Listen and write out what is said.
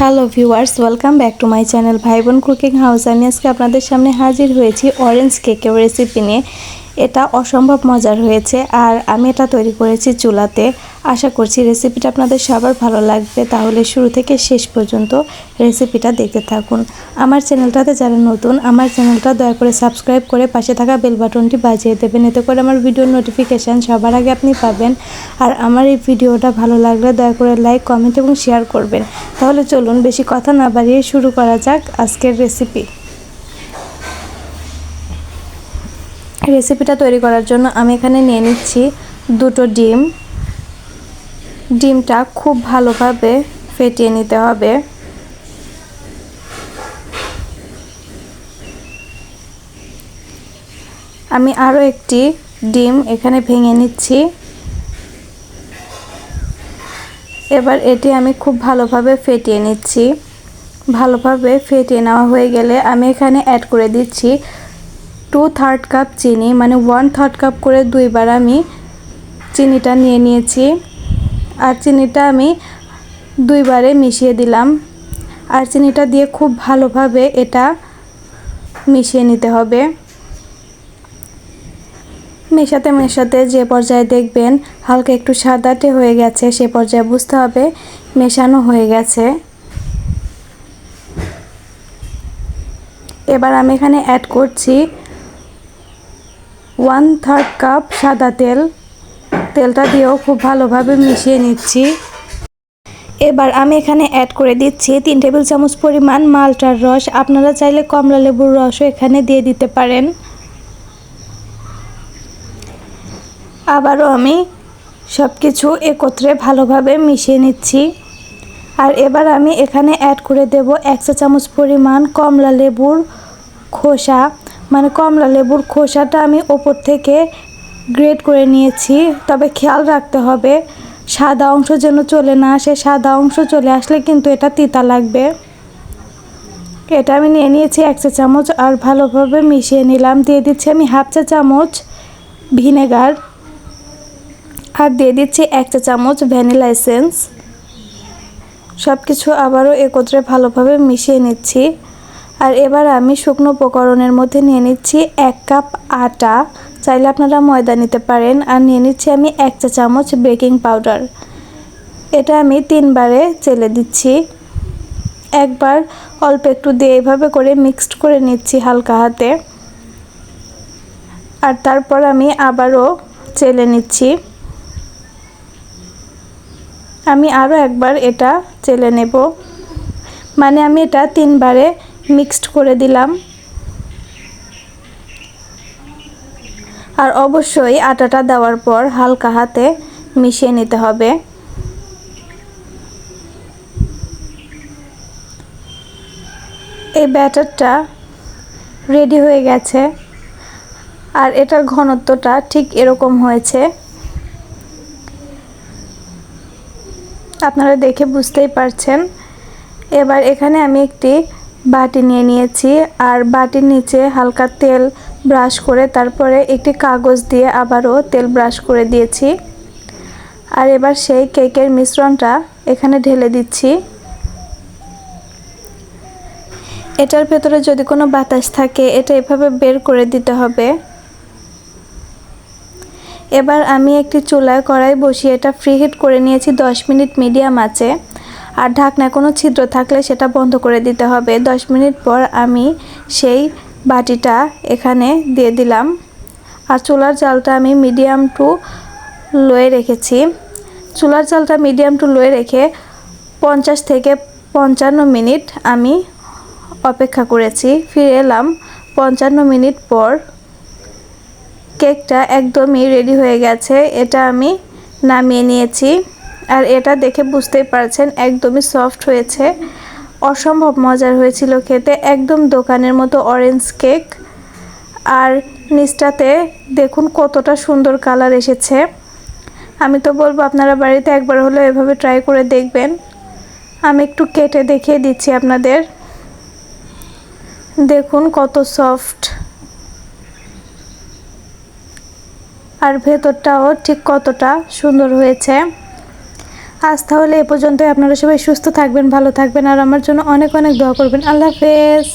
Hello viewers, welcome back to my channel ভাই বোন cooking house. আমি আজকে আপনাদের সামনে হাজির হয়েছি অরেঞ্জ কেকের রেসিপি নিয়ে। এটা অসম্ভব মজার হয়েছে আর আমি এটা তৈরি করেছি চুলাতে। আশা করছি রেসিপিটা আপনাদের সবার ভালো লাগবে। তাহলে শুরু থেকে শেষ পর্যন্ত রেসিপিটা দেখতে থাকুন। আমার চ্যানেলটাতে যারা নতুন, আমার চ্যানেলটা দয়া করে সাবস্ক্রাইব করে পাশে থাকা বেল বাটনটি বাজিয়ে দেবেন। এতে করে আমার ভিডিওর নোটিফিকেশান সবার আগে আপনি পাবেন। আর আমার এই ভিডিওটা ভালো লাগলে দয়া করে লাইক কমেন্ট এবং শেয়ার করবেন। তাহলে চলুন, বেশি কথা না বাড়িয়ে শুরু করা যাক আজকের রেসিপি রেসিপিটা তৈরি করার জন্য আমি এখানে নিয়ে নিচ্ছি দুটো ডিম। ডিমটা খুব ভালোভাবে ফেটিয়ে নিতে হবে। আমি আরও একটি ডিম এখানে ভেঙে নিচ্ছি। এবার এটি আমি খুব ভালোভাবে ফেটিয়ে নিচ্ছি। ভালোভাবে ফেটিয়ে নেওয়া হয়ে গেলে আমি এখানে অ্যাড করে দিচ্ছি টু থার্ড কাপ চিনি মানে ওয়ান থার্ড কাপ করে দুইবার আমি চিনিটা নিয়ে নিয়েছি। আর চিনিটা আমি দুইবারে মিশিয়ে দিলাম। আর চিনিটা দিয়ে খুব ভালোভাবে এটা মিশিয়ে নিতে হবে। মেশাতে মেশাতে যে পর্যায়ে দেখবেন হালকা একটু সাদাটে হয়ে গেছে, সে পর্যায়ে বুঝতে হবে মেশানো হয়ে গেছে। এবার আমি এখানে অ্যাড করছি ওয়ান থার্ড কাপ সাদা তেল। তেলটা দিয়েও খুব ভালোভাবে মিশিয়ে নিচ্ছি। এবার আমি এখানে অ্যাড করে দিচ্ছি তিন টেবিল চামচ পরিমাণ মালটার রস। আপনারা চাইলে কমলা লেবুর রসও এখানে দিয়ে দিতে পারেন। আবারও আমি সব কিছু একত্রে ভালোভাবে মিশিয়ে নিচ্ছি। আর এবার আমি এখানে অ্যাড করে দেব এক চা চামচ পরিমাণ কমলা লেবুর খোসা। মানে কমলা লেবুর খোসাটা আমি ওপর থেকে গ্রেড করে নিয়েছি। তবে খেয়াল রাখতে হবে, সাদা অংশ যেন চলে না আসে। সাদা অংশ চলে আসলে কিন্তু এটা তিতা লাগবে। এটা আমি নিয়ে নিয়েছি এক চা চামচ আর ভালোভাবে মিশিয়ে নিলাম। দিয়ে দিচ্ছি আমি হাফ চা চামচ ভিনেগার আর দিয়ে দিচ্ছি এক চা চামচ ভ্যানিলা এসেন্স। সব কিছু আবারও একত্রে ভালোভাবে মিশিয়ে নিচ্ছি। আর এবার আমি শুকনো উপকরণের মধ্যে নিয়ে নিচ্ছি এক কাপ আটা। চাইলে আপনারা ময়দা নিতে পারেন। আর নিয়ে নিচ্ছি আমি এক চা চামচ বেকিং পাউডার। এটা আমি তিনবারে চেলে দিচ্ছি। একবার অল্প একটু দিয়ে এভাবে করে মিক্সড করে নিচ্ছি হালকা হাতে। আর তারপর আমি আবারও চেলে নিচ্ছি। আমি আরও একবার এটা চেলে নেব। মানে আমি এটা তিনবারে মিক্সড করে দিলাম। আর অবশ্যই আটাটা দেওয়ার পর হালকা হাতে মিশিয়ে নিতে হবে। এই ব্যাটারটা রেডি হয়ে গেছে। আর এটার ঘনত্বটা ঠিক এরকম হয়েছে। আপনারা দেখে বুঝতেই পারছেন। এবার এখানে আমি একটি বাটি নিয়ে নিয়েছি আর বাটির নিচে হালকা তেল ব্রাশ করে তারপরে একটি কাগজ দিয়ে আবারও তেল ব্রাশ করে দিয়েছি। আর এবার সেই কেকের মিশ্রণটা এখানে ঢেলে দিচ্ছি। এটার ভেতরে যদি কোনো বাতাস থাকে, এটা এভাবে বের করে দিতে হবে। এবার আমি একটি চুলায় কড়াই বসিয়ে এটা ফ্রি হিট করে নিয়েছি 10 মিনিট মিডিয়াম আছে আর ঢাকনায় কোনো ছিদ্র থাকলে সেটা বন্ধ করে দিতে হবে। 10 মিনিট পর আমি সেই বাটিটা এখানে দিয়ে দিলাম। আর চুলার জালটা আমি মিডিয়াম টু লোয়ে রেখেছি। চুলার জালটা মিডিয়াম টু লোয়ে রেখে পঞ্চাশ থেকে পঞ্চান্ন মিনিট আমি অপেক্ষা করেছি। ফিরে এলাম, পঞ্চান্ন মিনিট পর কেকটা একদমই রেডি হয়ে গেছে। এটা আমি নামিয়ে নিয়েছি। আর এটা দেখে বুঝতেই পারছেন, একদমই সফট হয়েছে। অসম্ভব মজার হয়েছিল খেতে, একদম দোকানের মতো অরেঞ্জ কেক আর নিচটাতে দেখুন কতটা সুন্দর কালার এসেছে। আমি তো বলব আপনারা বাড়িতে একবার হলেও এভাবে ট্রাই করে দেখবেন। আমি একটু কেটে দেখিয়ে দিচ্ছি আপনাদের। দেখুন কত সফট আর ভেতরটাও ঠিক কতটা সুন্দর হয়েছে। আজ তাহলে এ পর্যন্তই। আপনারা সবাই সুস্থ থাকবেন, ভালো থাকবেন, আর আমার জন্য অনেক অনেক দোয়া করবেন। আল্লাহ হাফেজ।